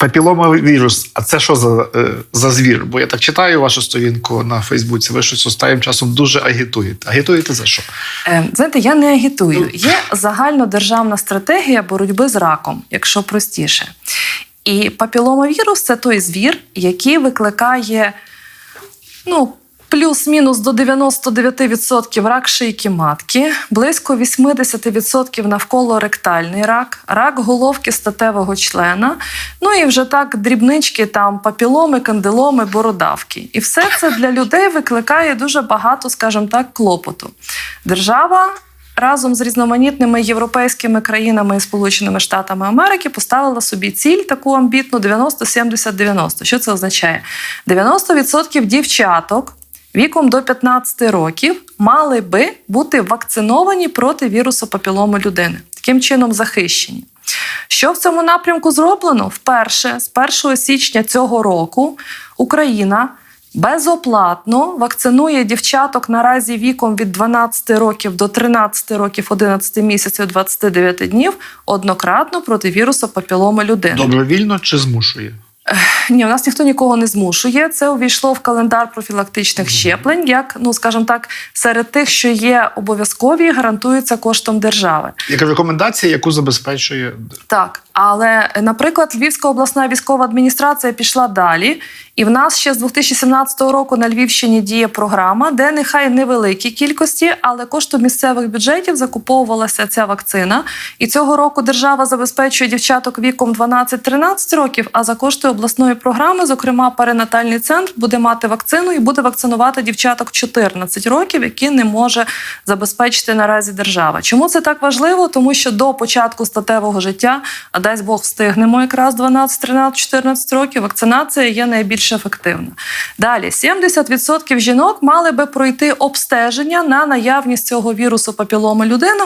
Папіломовий вірус. А це що за, е, за звір? Бо я так читаю вашу сторінку на Фейсбуці. Ви щось останнім часом дуже агітуєте. Агітуєте за що? Е, Знаєте, я не агітую. Є загальнодержавна стратегія боротьби з раком, якщо простіше. І папіломовірус це той звір, який викликає ну, плюс-мінус до 99% рак шийки матки, близько 80% навколо ректальний рак, рак головки статевого члена, ну і вже так дрібнички, там папіломи, кандиломи, бородавки. І все це для людей викликає дуже багато, скажімо так, клопоту. Держава разом з різноманітними європейськими країнами і Сполученими Штатами Америки поставила собі ціль таку амбітну 90-70-90. Що це означає? 90% дівчаток віком до 15 років мали би бути вакциновані проти вірусу папілому людини, таким чином захищені. Що в цьому напрямку зроблено? Вперше з 1 січня цього року Україна безоплатно вакцинує дівчаток наразі віком від 12 років до 13 років, 11 місяців, 29 днів однократно проти вірусу папіломи людини. Добровільно чи змушує? Ні, у нас ніхто нікого не змушує. Це увійшло в календар профілактичних щеплень, як ну скажімо так, серед тих, що є обов'язкові, гарантуються коштом держави. Яка рекомендація, яку забезпечує Так, але, наприклад, Львівська обласна військова адміністрація пішла далі, і в нас ще з 2017 року на Львівщині діє програма, де нехай невеликі кількості, але коштом місцевих бюджетів закуповувалася ця вакцина. І цього року держава забезпечує дівчаток віком 12-13 років. А за кошти обласної програми, зокрема, перинатальний центр буде мати вакцину і буде вакцинувати дівчаток 14 років, які не може забезпечити наразі держава. Чому це так важливо? Тому що до початку статевого життя, а дасть Бог встигнемо якраз 12, 13, 14 років. Вакцинація є найбільш ефективна. Далі 70% жінок мали би пройти обстеження на наявність цього вірусу папіломи людину.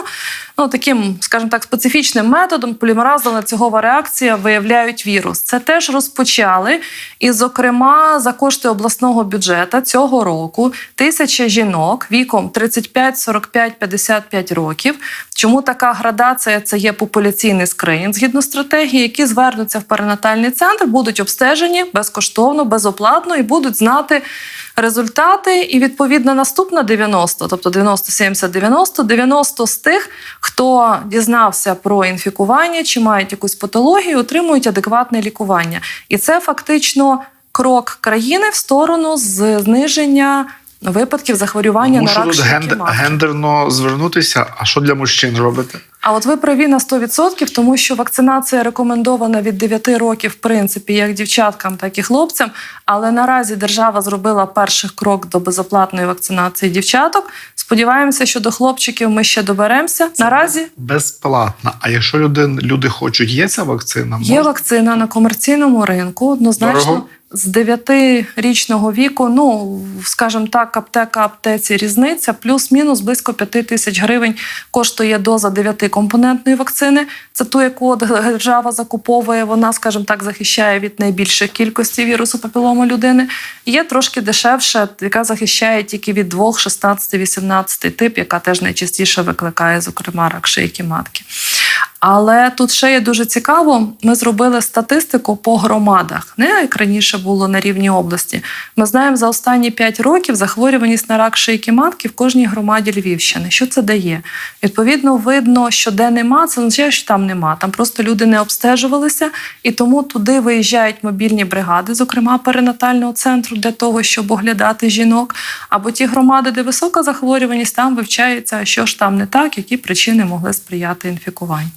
Ну таким, скажімо так, специфічним методом полімеразна цього реакція виявляють вірус. Це теж розпочали. І, зокрема, за кошти обласного бюджету цього року тисяча жінок віком 35, 45, 55 років. Чому така градація? Це є популяційний скринінг згідно стратегії, які звернуться в перинатальний центр, будуть обстежені безкоштовно, безоплатно і будуть знати. Результати, і відповідно наступна 90, тобто 90, 70, 90, 90 з тих, хто дізнався про інфікування чи мають якусь патологію, отримують адекватне лікування. І це фактично крок країни в сторону з зниження випадків захворювання Мушу на рак матки. гендерно звернутися. А що для мужчин робите? А от ви праві на 100%, тому що вакцинація рекомендована від 9 років, в принципі, як дівчаткам, так і хлопцям. Але наразі держава зробила перший крок до безоплатної вакцинації дівчаток. Сподіваємося, що до хлопчиків ми ще доберемося. Наразі Безплатно. А якщо люди, люди хочуть, є ця вакцина? є Можна? вакцина на комерційному ринку. Однозначно. Дорого? З 9-річного віку, ну скажімо так, аптека аптеці різниця, плюс-мінус близько 5 тисяч гривень коштує доза 9-компонентної вакцини. Це ту, яку держава закуповує. Вона, скажімо так, захищає від найбільшої кількості вірусу папіломи людини. Є трошки дешевша, яка захищає тільки від 2, 16, 18 тип, яка теж найчастіше викликає, зокрема, рак шийки матки. Але тут ще є дуже цікаво. Ми зробили статистику по громадах, не як раніше було на рівні області. Ми знаємо за останні 5 років захворюваність на рак шийки матки в кожній громаді Львівщини. Що це дає? Відповідно, видно, що де нема, це означає, що там нема. Там просто люди не обстежувалися, і тому туди виїжджають мобільні бригади, зокрема перинатального центру, для того, щоб оглядати жінок. Або ті громади, де висока захворюваність, там вивчається, що ж там не так, які причини могли сприяти інфікуванню.